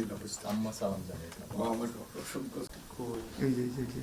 কঠিন অবস্থা আম্মা সালাম জানিয়ে ও অসংখ্য এই যে এই যে, এই যে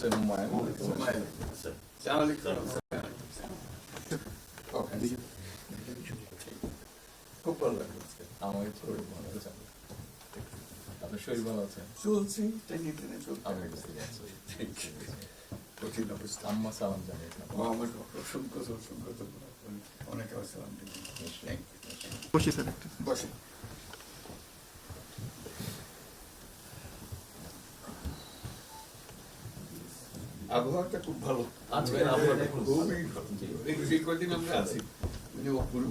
সালাম আলাইকুম। ওকে। খুব ভালো লাগল আমাকে শরীর ভালো আছে আপনার শরীর ভালো আছে চলছি টেনে টেনে চলছে আমি বুঝতে পারছি কঠিন অবস্থা আম্মা সালাম জানিয়ে ও অসংখ্য অসংখ্য অনেক আসসালাম থ্যাংক ইউ স্যার একটু বসে আবহাওয়াটা খুব ভালো। আজকের আবহাওয়াটা খুবই ভালো। এই কদিন আমরা আছি? মানে অপূর্ব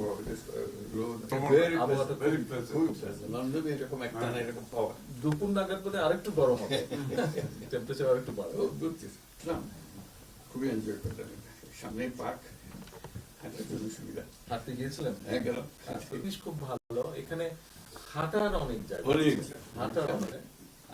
আবহাওয়াটা ভেরি খুব লন্ডনে এরকম একটা না এরকম পাওয়া। দুপুর নাগাদ বোধহয় আরেকটু গরম হবে। টেম্পারেচার আরেকটু বাড়বে। খুবই এনজয় করলাম সামনে পার্ক হাঁটার জন্য সুবিধা। হাঁটতে গিয়েছিলেন? হ্যাঁ গেলাম। জিনিস খুব ভালো। এখানে হাঁটার অনেক জায়গা অনেক হাঁটার অনেক।